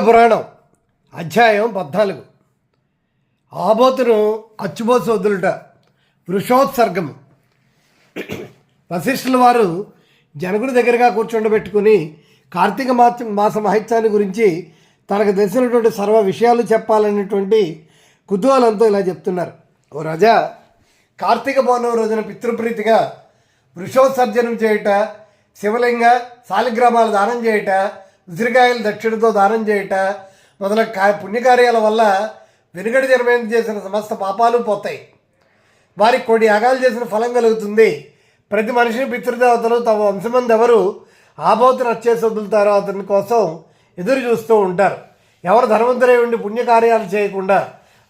పురాణం. అధ్యాయం పద్నాలుగు. ఆబోతును అచ్చుబోసు వదులుట వృషోత్సర్గము వశిష్ఠుల వారు జనకుడి దగ్గరగా కూర్చుండబెట్టుకుని కార్తీక మాస మాస మహిత్యాన్ని గురించి తనకు తెలిసినటువంటి సర్వ విషయాలు చెప్పాలనేటువంటి కుతూహలంతో ఇలా చెప్తున్నారు. ఓ రజా కార్తీక పౌర్ణమి రోజున పితృప్రీతిగా వృషోత్సర్జనం చేయుట శివలింగ శాలిగ్రామాలు దానం చేయుట ఉసిరికాయలు దక్షిణతో దానం చేయట మొదలగు కా పుణ్యకార్యాల వల్ల వెనుగడి జన్మేందు చేసిన సమస్త పాపాలు పోతాయి. వారికి కొన్ని యాగాలు చేసిన ఫలం కలుగుతుంది. ప్రతి మనిషిని పితృదేవతలు తమ వంశమంది ఎవరు ఆబోతును వచ్చేసి వదులుతారో అతని కోసం ఎదురు చూస్తూ ఉంటారు. ఎవరు ధర్మంతరే ఉండి పుణ్యకార్యాలు చేయకుండా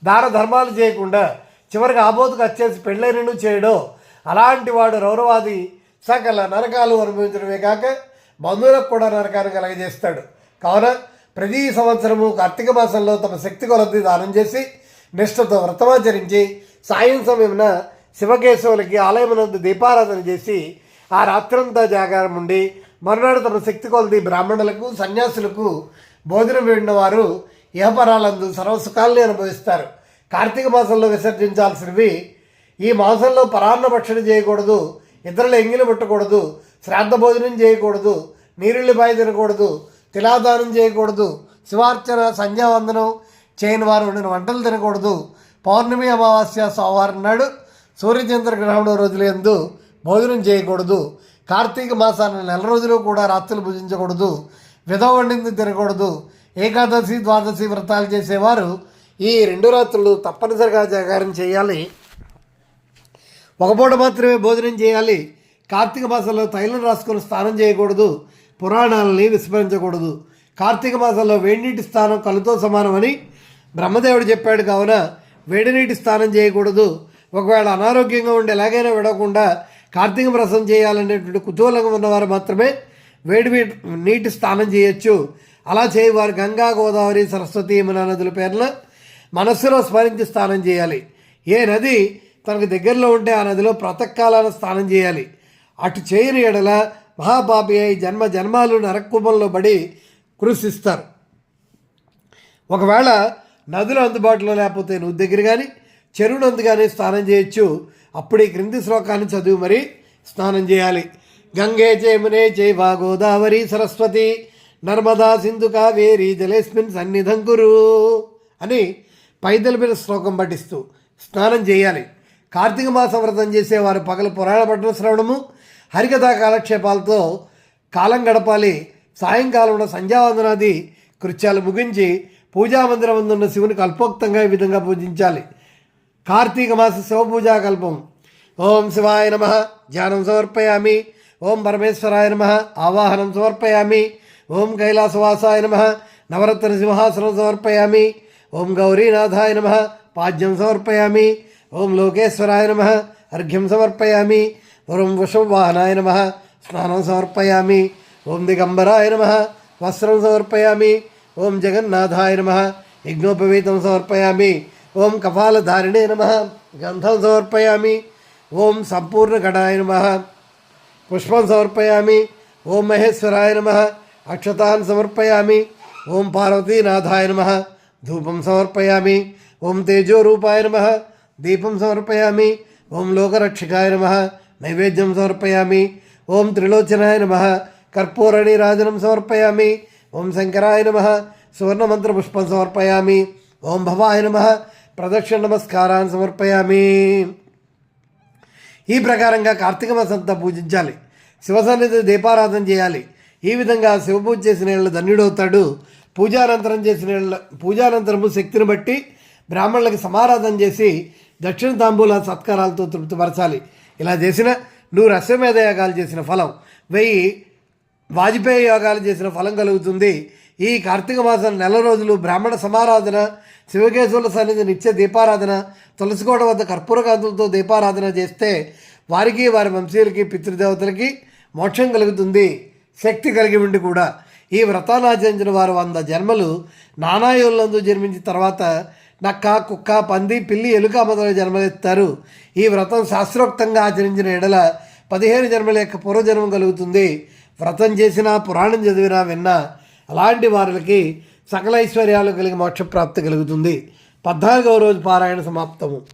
దాన ధర్మాలు చేయకుండా చివరికి ఆబోతుకు వచ్చేసి పెళ్ళైనను చేయడో అలాంటి వాడు రౌరవాది సకల నరకాలు అనుభవించడమే కాక బంధువులకు కూడా నరకాన్ని కలగజేస్తాడు. కావున ప్రతి సంవత్సరము కార్తీక మాసంలో తమ శక్తి కొలది దానం చేసి నిష్ఠతో వ్రతమాచరించి సాయం సమయమున శివకేశవులకి ఆలయమునందు దీపారాధన చేసి ఆ రాత్రంతా జాగారం ఉండి మరునాడు తమ శక్తి కొలది బ్రాహ్మణులకు సన్యాసులకు భోజనం వేడిన వారు ఇహపరాలందు సర్వసుఖాల్ని అనుభవిస్తారు. కార్తీక మాసంలో విసర్జించాల్సినవి ఈ మాసంలో పరాన్న భక్షణ చేయకూడదు ఇతరుల ఎంగిలి పెట్టకూడదు శ్రాద్ధ భోజనం చేయకూడదు నీరుళ్ళి బాయి తినకూడదు తిలాదానం చేయకూడదు శివార్చన సంధ్యావందనం చేయని వారు వండిన వంటలు తినకూడదు. పౌర్ణమి అమావాస్య సోమవారం నాడు సూర్యచంద్ర గ్రహణం రోజులందు భోజనం చేయకూడదు. కార్తీక మాసాన నెల రోజులు కూడా రాత్రులు భుజించకూడదు. విధవ వండింది తినకూడదు. ఏకాదశి ద్వాదశి వ్రతాలు చేసేవారు ఈ రెండు రాత్రులు తప్పనిసరిగా జాగారం చేయాలి. ఒక పూట మాత్రమే భోజనం చేయాలి. కార్తీక మాసంలో తైలం రాసుకొని స్నానం చేయకూడదు. పురాణాలని విస్మరించకూడదు. కార్తీక మాసంలో వేడినీటి స్నానం కలుతో సమానమని బ్రహ్మదేవుడు చెప్పాడు కావున వేడినీటి స్నానం చేయకూడదు. ఒకవేళ అనారోగ్యంగా ఉండి ఎలాగైనా విడవకుండా కార్తీక వ్రసం చేయాలనేటువంటి కుతూహలంగా ఉన్నవారు మాత్రమే వేడి నీటి స్నానం చేయొచ్చు. అలా చేయవారు గంగా గోదావరి సరస్వతి యమునా నదుల పేర్ల మనస్సులో స్మరించి స్నానం చేయాలి. ఏ నది తనకు దగ్గరలో ఉంటే ఆ నదిలో ప్రాతకాలాన స్నానం చేయాలి. అటు చేయని ఎడల మహాపాపి అయి జన్మ జన్మాలు నరకుమంలో పడి కృషిస్తారు. ఒకవేళ నదులు అందుబాటులో లేకపోతే నువ్వు దగ్గర కానీ చెరువు నందు కానీ స్నానం చేయొచ్చు. అప్పుడు ఈ క్రింది శ్లోకాన్ని చదివి మరి స్నానం చేయాలి. గంగే చేమునే జైవ గోదావరి సరస్వతి నర్మదా సింధు కావేరి జలేస్మిన్ సన్నిధం కురు అని పైదలిపిన శ్లోకం పఠిస్తూ స్నానం చేయాలి. కార్తీక మాస వ్రతం చేసేవారు పగలు పురాణ పట్టణ శ్రవణము హరికథా కాలక్షేపాలతో కాలం గడపాలి. సాయంకాలంలో సంధ్యావందనాది కృత్యాలు ముగించి పూజామందిరం ఉన్న శివుని కల్పోక్తంగా ఈ విధంగా పూజించాలి. కార్తీక మాస శివపూజా కల్పం. ఓం శివాయ నమ. ధ్యానం సమర్పయామి. ఓం పరమేశ్వరాయ నమ. ఆవాహనం సమర్పయామి. ఓం కైలాసవాసాయ నమ. నవరత్న సింహాసనం సమర్పయామి. ఓం గౌరీనాథాయ నమ. పాద్యం సమర్పయామి. ఓం లోకేశ్వరాయ నమ. అర్ఘ్యం సమర్పయామి. ఓం వృషవాహనాయ నమ స్నానం సమర్పయామి ఓం దిగంబరాయ నమ వస్త్రం సమర్పయామి ఓం జగన్నాథాయ నమ యజ్ఞోపవీతం సమర్పయామి ఓం కపాలధారిణే నమ గంధం సమర్పయామి ఓం సంపూర్ణఘటాయ నమ పుష్పం సమర్పయామి ఓం మహేశ్వరాయ నమ అక్షతాన్ సమర్పయామి ఓం పార్వతీనాథాయ నమ ధూపం సమర్పయామి ఓం తేజోరూపాయ నమ దీపం సమర్పయామి ఓం లోకరక్షకాయ నమ నైవేద్యం సమర్పయామి. ఓం త్రిలోచనాయ నమ. కర్పూరణీరాజనం సమర్పయామి. ఓం శంకరాయ నమ. సువర్ణమంత్రపుష్పం సమర్పయామి. ఓం భవాయ నమ. ప్రదక్షిణ నమస్కారాన్ని సమర్పయామి. ఈ ప్రకారంగా కార్తీక మాసంతా పూజించాలి. శివసన్నిధి దీపారాధన చేయాలి. ఈ విధంగా శివపూజ చేసిన ఏళ్ళు ధన్యుడవుతాడు పూజానంతరం చేసిన ఏళ్ళ పూజానంతరము శక్తిని బట్టి బ్రాహ్మణులకు సమారాధన చేసి దక్షిణ తాంబూల సత్కారాలతో తృప్తిపరచాలి. ఇలా చేసిన నువ్వు రసమేధ యాగాలు చేసిన ఫలం. వెయ్యి వాజ్పేయి యోగాలు చేసిన ఫలం కలుగుతుంది. ఈ కార్తీక మాసం నెల రోజులు బ్రాహ్మణ సమారాధన శివకేశవుల సన్నిధి నిత్య దీపారాధన తులసికోట వద్ద కర్పూర కాంతులతో దీపారాధన చేస్తే వారికి వారి వంశీయులకి పితృదేవతలకి మోక్షం కలుగుతుంది. శక్తి కలిగి ఉండి కూడా ఈ వ్రతాన్ని ఆచరించిన వారు వంద జన్మలు నానాయులందు జన్మించిన తర్వాత నక్క కుక్క పంది పిల్లి ఎలుక మొదలైన జన్మలెత్తారు ఈ వ్రతం శాస్త్రోక్తంగా ఆచరించిన ఎడల పదిహేను జన్మల యొక్క పూర్వజన్మం కలుగుతుంది. వ్రతం చేసినా పురాణం చదివినా విన్నా అలాంటి వారికి సకల ఐశ్వర్యాలు కలిగి మోక్షప్రాప్తి కలుగుతుంది. పద్నాలుగవ రోజు పారాయణ సమాప్తము.